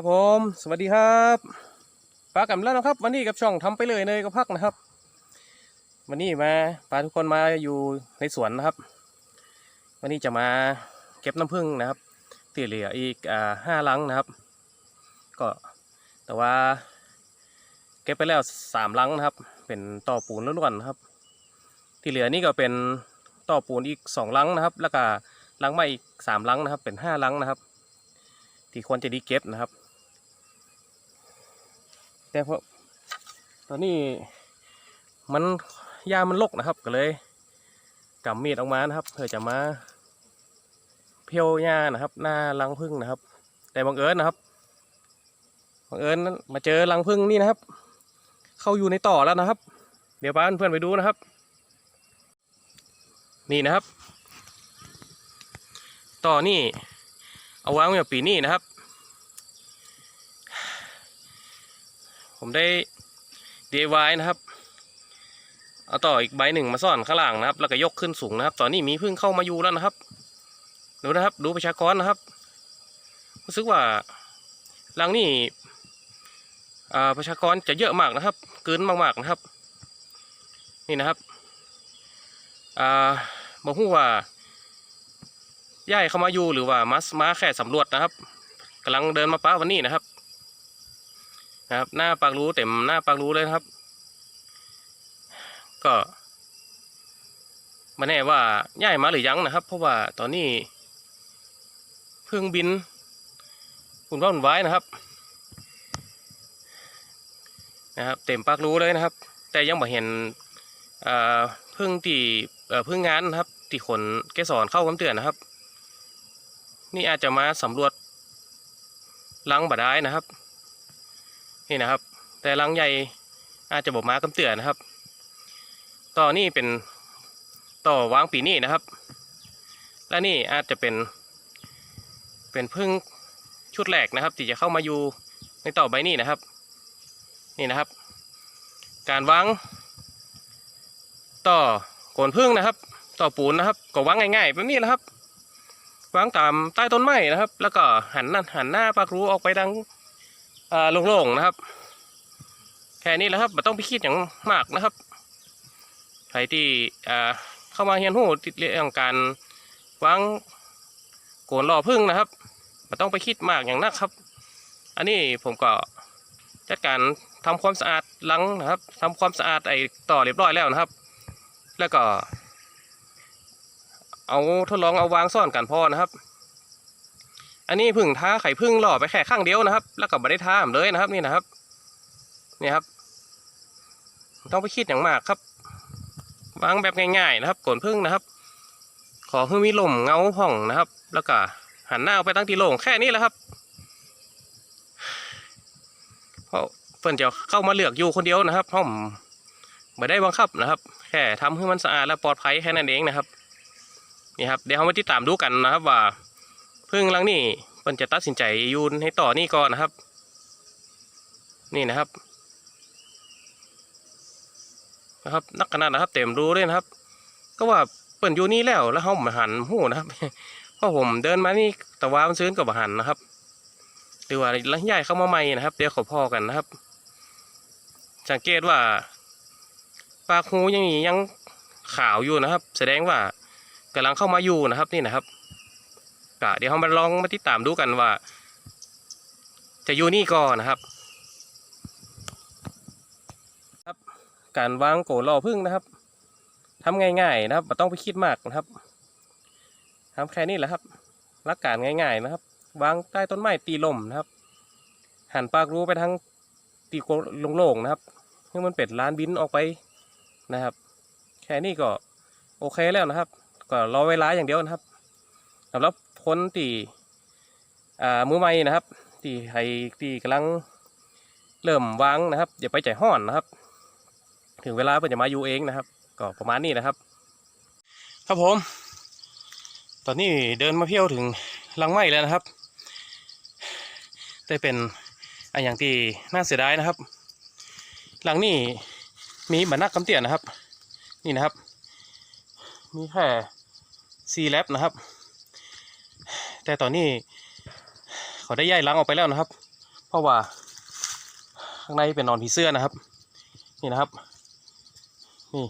ครับผม สวัสดีครับปลากันแล้วนะครับ วันนี้กับช่องทำไปเลยเนยก็พักนะครับ วันนี้มาปลาทุกคนมาอยู่ในสวนนะครับ วันนี้จะมาเก็บน้ำผึ้งนะครับที่เหลืออีกอ่าห้าลังนะครับ ก็แต่ว่า เก็บไปแล้วสามลังนะครับ เป็นต่อปูนล้วนๆนะครับ ที่เหลือนี่ก็เป็นต่อปูนอีกสองลังนะครับ แล้วก็ลังไม้อีกสามลังนะครับ เป็นห้าลังนะครับที่ควรจะดีเก็บนะครับ แต่พอตอนนี้มันยามันลกนะครับก็เลยกำมีดออกมานะครับ เพื่อจะมาเพียวหญ้านะครับ หน้ารังผึ้งนะครับ แต่บังเอิญนะครับบังเอิญมาเจอรังผึ้งนี่นะครับ เข้าอยู่ในต่อแล้วนะครับ เดี๋ยวป้าเพื่อนไปดูนะครับ นี่นะครับ ต่อนี่เอาวางไว้ปีนี้นะครับ ผมได้ DIY นะครับ เอาต่ออีกใบหนึ่งมาซ่อนข้างล่างนะครับ แล้วก็ยกขึ้นสูงนะครับ ตอนนี้มีพึ่งเข้ามาอยู่แล้วนะครับ ดูนะครับ ดูประชากรนะครับรู้สึกว่ารังนี่ประชากรจะเยอะมากนะครับเกินมากๆนะครับ นี่นะครับอ่าบอกพูดว่าย่ายเข้ามาอยู่หรือว่ามามาแค่สำรวจนะครับกำลังเดินมาป้าวันนี้นะครับ ครับ หน้าปากรูเต็มหน้าปากรูเลยครับ ก็ไมาแน่ว่าย่ายมาหรือยังนะครับ เพราะว่าตอนนี้เพิ่งบินคุณว่าคุณไว้นะครับ นะครับ เต็มปากรูเลยนะครับ แต่ยังไม่เห็นอ่าพึ่งตีเอ่อพึ่งงานนะครับที่ขนเกสรเข้าคำเตือนนะครับ นี่อาจจะมาสำรวจลังบ่ได้นะครับ นี่นะครับ แต่ลังใหญ่อาจจะบอกมากำเตือนนะครับ ต่อนี่เป็นต่อวางปีนี้นะครับ และนี่อาจจะเป็น เป็นพึ่งชุดแรกนะครับ ที่จะเข้ามาอยู่ในต่อใบนี้นะครับ นี่นะครับ การวางต่อโกนพึ่งนะครับ ต่อปูนนะครับ ก็วางง่ายๆแบบนี้นะครับวางตามใต้ต้นไม้นะครับ แล้วก็หันนั่นหันหน้าปากรูออกไปทาง โล่งๆนะครับ แค่นี้แหละครับไม่ต้องไปคิดอย่างมากนะครับ ใครที่อ่าเข้ามาเรียนรู้เรื่องการวางโกนหล่อพึ่งนะครับไม่ต้องไปคิดมากอย่างนักครับ อันนี้ผมก็จัดการทำความสะอาดหลังนะครับทำความสะอาดไอต่อเรียบร้อยแล้วนะครับ แล้วก็ เอาทดลองเอาวางซ่อนกันพอนะครับ อันนี้พึ่งท้าไข่พึ่งหล่อไปแค่ข้างเดียวนะครับ แล้วก็ไม่ได้ท้าผมเลยนะครับ นี่นะครับ นี่ครับ ต้องไปคิดอย่างมากครับ วางแบบง่ายๆนะครับกลนพึ่งนะครับ ขอให้มีลมเงาห้องนะครับ แล้วก็หันหน้าไปตั้งที่โล่งแค่นี้แหละครับเพราะเฟิ่นจะเข้ามาเลือกอยู่คนเดียวนะครับผมไม่ได้บังคับนะครับ แค่ทำให้มันสะอาดและปลอดภัยแค่นั้นเองนะครับ นี่ครับ เดี๋ยวเรามาติดตามดูกันนะครับว่า พึ่งลังนี่เฟิ่นจะตัดสินใจยูนให้ต่อนี่ก่อนนะครับ นี่นะครับนะครับนักขนาดนะครับ เต็มรู้เลยนะครับ ก็ว่าเปิ่นอยู่นี่แล้วแล้วเขามาหันหูนะครับเพราะผมเดินมานี่ต่ว่ามันซื้อกับหันนะครับหรือว่าลังใหญ่เข้ามาใหม่นะครับ เดี๋ยวขอพอกันนะครับ สังเกตว่าปากหูยังยังขาวอยู่นะครับ แสดงว่ากำลังเข้ามาอยู่นะครับนี่นะครับ กะเดี๋ยวเรามาลองมาติดตามดูกันว่า จะอยู่นี่ก่อนนะครับการวางโกนล่อพึ่งนะครับทำง่ายๆนะครับไม่ต้องไปคิดมากนะครับทำแค่นี้แหละครับหลักการง่าย ๆนะครับ วางใต้ต้นไม้ตีลมนะครับ หันปากรูไปทางตีโกโล่งๆนะครับให้มันเป็ดล้านบินออกไปนะครับ แค่นี้ก็โอเคแล้วนะครับ ก็รอเวลาอย่างเดียวนะครับสำหรับ คนตีอ่ามือใหม่นะครับตีใครตีกำลังเริ่มวางนะครับอย่าไปใจห้อนนะครับ ถึงเวลาเพิ่นจะมาอยู่เองนะครับ ก็ประมาณนี้นะครับ ครับผม ตอนนี้เดินมาเที่ยวถึงลังไม้แล้วนะครับ ได้เป็นอันอย่างที่น่าเสียดายนะครับ หลังนี้มีบรรณักคำเตียนนะครับ นี่นะครับ มีแค่ซีแลบนะครับ แต่ตอนนี้เขาได้ย้ายหลังออกไปแล้วนะครับ เพราะว่าข้างในเป็นหนอนผีเสื้อนะครับ นี่นะครับ นี่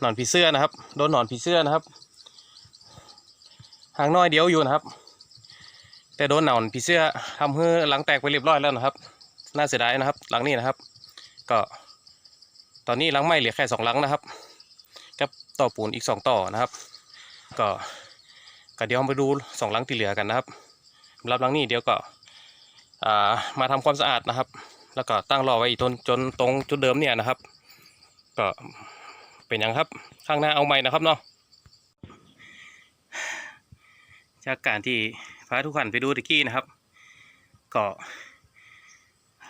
หนอนผีเสื้อนะครับ โดนหนอนผีเสื้อนะครับหางน้อยเดียวอยู่นะครับ แต่โดนหนอนผีเสื้อทำให้หลังแตกไปเรียบร้อยแล้วนะครับ น่าเสียดายนะครับ หลังนี้นะครับ ก็ ตอนนี้หลังไม้เหลือแค่สองหลังนะครับกับต่อปูนอีกสองต่อนะครับ ก็ ก็เดี๋ยวมาดูสองหลังที่เหลือกันนะครับสำหรับหลังนี้เดี๋ยวก็มาทำความสะอาดนะครับ แล้วก็ตั้งรอไว้อีกจนจนตรงจุดเดิมเนี่ยนะครับ ก็เป็นอย่างครับข้างหน้าเอาใหม่นะครับเนาะจากการที่พาทุกท่านไปดูตะกี้นะครับ ก็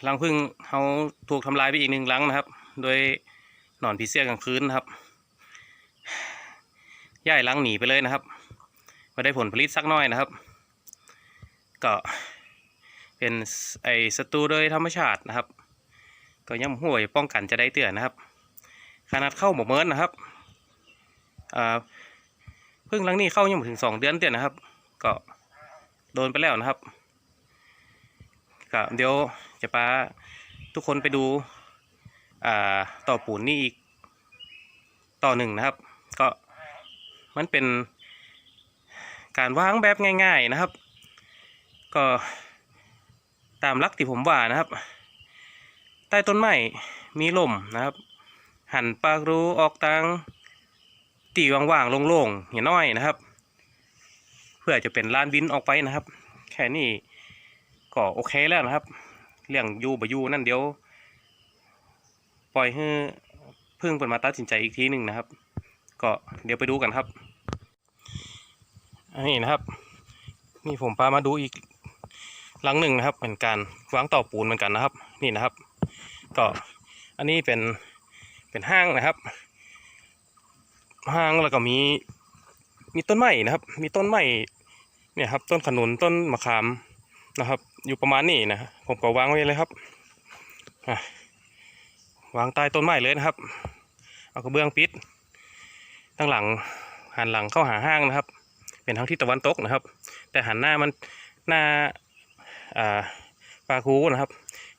รังพึ่งเขาถูกทำลายไปอีกหนึ่งรังนะครับ โดยหนอนผีเสื้อกลางคืนนะครับย้ายรังหนีไปเลยนะครับ ไม่ได้ผลผลิตสักน้อยนะครับ ก็เป็นไอศัตรูโดยธรรมชาตินะครับ ก็ย่ำห่วยป้องกันจะได้เตือนนะครับ ขนาดเข้าหมกเมินนะครับอ่าเพิ่งลังนี้เข้ายังถึงสองเดือนเตือนนะครับ ก็โดนไปแล้วนะครับก็เดี๋ยวจะพาทุกคนไปดูอ่าต่อปูนนี่อีกต่อหนึ่งนะครับ ก็มันเป็น การวางแบบง่าย ๆนะครับ ก็ตามลักที่ผมว่านะครับ ใต้ต้นไม้มีลมนะครับ หันปากรูออกทางตีว่างๆโล่งๆอย่าน้อยนะครับ เพื่อจะเป็นลานบินออกไปนะครับ แค่นี้ก็โอเคแล้วนะครับ เรื่องยูบยูนั่นเดี๋ยวปล่อยให้พิ่งเป็นมาตัดสินใจอีกทีหนึ่งนะครับ ก็เดี๋ยวไปดูกันครับ นนี้นะครับ นี่ผมพามาดูอีกหลังหนึ่งนะครับเป็นการวางต่อปูนเหมือนกันนะครับ นี่นะครับ ก็อันนี้เป็นเป็นห้างนะครับ ห้างแล้วก็มีมีต้นไม้นะครับ มีต้นไม้เนี่ยครับ ต้นขนุนต้นมะขามนะครับ อยู่ประมาณนี้นะผมก็วางไว้เลยครับวางใต้ต้นไม้เลยนะครับ เอากระเบื้องปิดตั้งหลังหันหลังเข้าหาห้างนะครับ เป็นทางทิศตะวันตกนะครับ แต่หันหน้ามันหน้าอ่าปลาคูนะครับ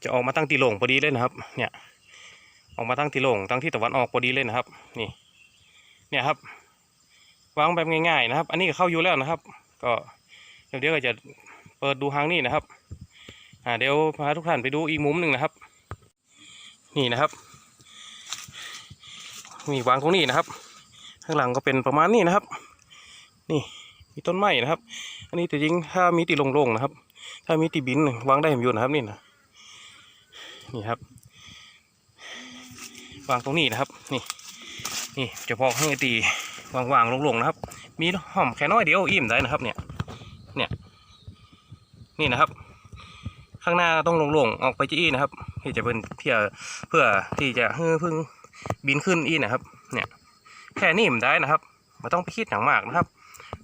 จะออกมาตั้งตีหลงพอดีเลยนะครับ เนี่ยออกมาตั้งตีหลงตั้งที่ตะวันออกพอดีเลยนะครับ นี่ เนี่ยครับวางแบบง่ายๆนะครับ อันนี้ก็เข้าอยู่แล้วนะครับ ก็เดี๋ยวเดี๋ยวก็จะเปิดดูทางนี้นะครับอ่าเดี๋ยวพาทุกท่านไปดูอีกมุมหนึ่งนะครับ นี่นะครับมีวางตรงนี้นะครับ ข้างหลังก็เป็นประมาณนี้นะครับ นี่ มีต้นไม้นะครับ อันนี้แต่จริงถ้ามีตีโล่งๆนะครับ ถ้ามีตีบินวางได้ผมอยู่นะครับนี่นะนี่ครับ วางตรงนี้นะครับ นี่นี่จะพอให้ตีวางๆลงๆนะครับ มีหอมแค่น้อยเดียวอิ่มได้นะครับเนี่ยเนี่ยนี่นะครับ ข้างหน้าต้องลงๆออกไปจี้นะครับที่จะเป็นเพื่อเพื่อที่จะให้พึ่งบินขึ้นอีนะครับ เนี่ยแค่นี้มันได้นะครับไม่ต้องไปคิดอย่างมากนะครับ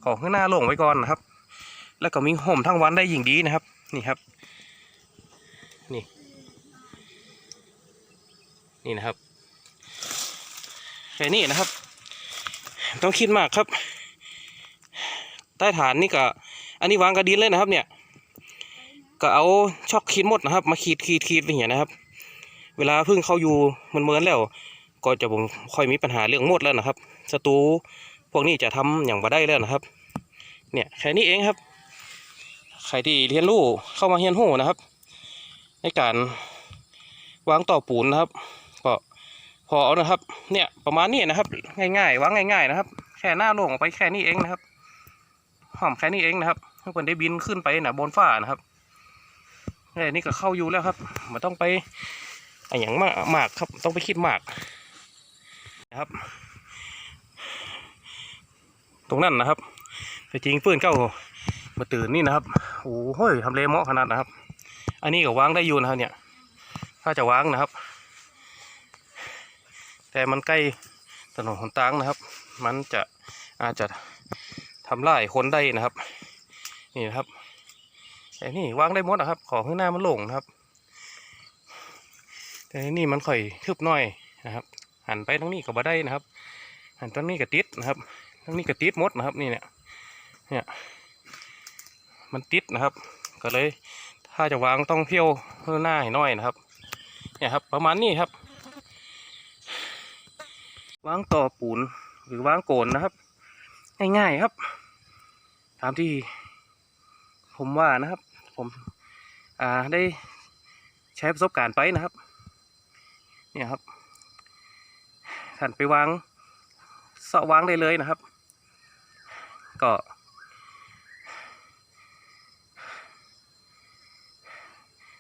ขอข้างหน้าลงไว้ก่อนนะครับ แล้วก็มีห่มทั้งวันได้ยิ่งดีนะครับ นี่ครับ นี่ นี่นะครับแค่นี้นะครับ ต้องคิดมากครับ ใต้ฐานนี่ก็ อันนี้วางกระดินเลยนะครับ เนี่ย ก็เอาช็อกขีดมดนะครับ มาขีดขีดขีดอย่างเงี้ยนะครับ เวลาพึ่งเข้าอยู่มันเมินแล้ว ก็จะผมค่อยมีปัญหาเรื่องมดแล้วนะครับศัตรู วกนี้จะทำอย่างบ่ได้แล้วนะครับ เนี่ยแค่นี้เองครับ ใครที่เรียนรู้เข้ามาเรียนรู้นะครับ ในการวางต่อปูนนะครับ ก็พอเอานะครับ เนี่ยประมาณนี้นะครับ ง่ายๆวางง่าย ๆ นะครับ แค่หน้าล่งออกไปแค่นี้เองนะครับหอมแค่นี้เองนะครับให้คนได้บินขึ้นไปนะบนฟ้านะครับแค่นี้ก็เข้าอยู่แล้วครับไม่ต้องไปอะไรอย่างมากมากครับต้องไปคิดมากนะครับ ตรงนั้นนะครับแต่จริงปืนเก้ามาตื่นนี่นะครับโอ้โหทำเลเหมาะขนาดนะครับ อันนี้ก็วางได้อยู่นะครับเนี่ย ถ้าจะวางนะครับ แต่มันใกล้ถนนหนทางนะครับ มันจะอาจจะทำลายคนได้นะครับ นี่นะครับแต่นี่วางได้หมดนะครับ ของข้างหน้ามันโล่งนะครับ แต่นี่มันค่อยทึบหน่อยนะครับ หันไปตรงนี้ก็บ่ได้นะครับ หันตรงนี้ก็ติดนะครับ ตรงนี้ก็ติดมดนะครับนี่เนี่ยเนี่ยมันติดนะครับ ก็เลยถ้าจะวางต้องเพี้ยวหน้าให้น้อยนะครับ เนี่ยครับ ประมาณนี้ครับ วางต่อปูนหรือวางโกนนะครับ ง่ายๆครับ ตามที่ผมว่านะครับ ผมอ่าได้ใช้ประสบการณ์ไปนะครับ เนี่ยครับท่านไปวางเสาะวางได้เลยนะครับ ก็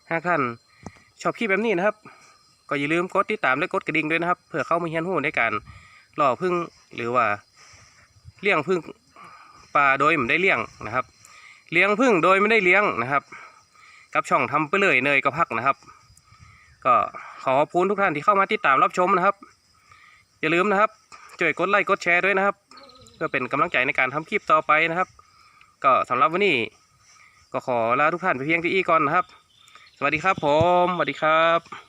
หากท่านชอบคลิปแบบนี้นะครับ ก็อย่าลืมกดติดตามและกดกระดิ่งด้วยนะครับ เพื่อเข้ามาเฮียนหูในการหล่อพึ่งหรือว่าเลี้ยงพึ่งปลาโดยไม่ได้เลี้ยงนะครับ เลี้ยงพึ่งโดยไม่ได้เลี้ยงนะครับ กับช่องทำไปเลยเนยก็พักนะครับ ก็ขอขอบคุณทุกท่านที่เข้ามาติดตามรับชมนะครับ อย่าลืมนะครับช่วยกดไลค์กดแชร์ด้วยนะครับ เพื่อเป็นกำลังใจในการทำคลิปต่อไปนะครับ ก็สำหรับวันนี้ก็ขอลาทุกท่านไปเพียงที่อีก่อนนะครับ สวัสดีครับผมสวัสดีครับ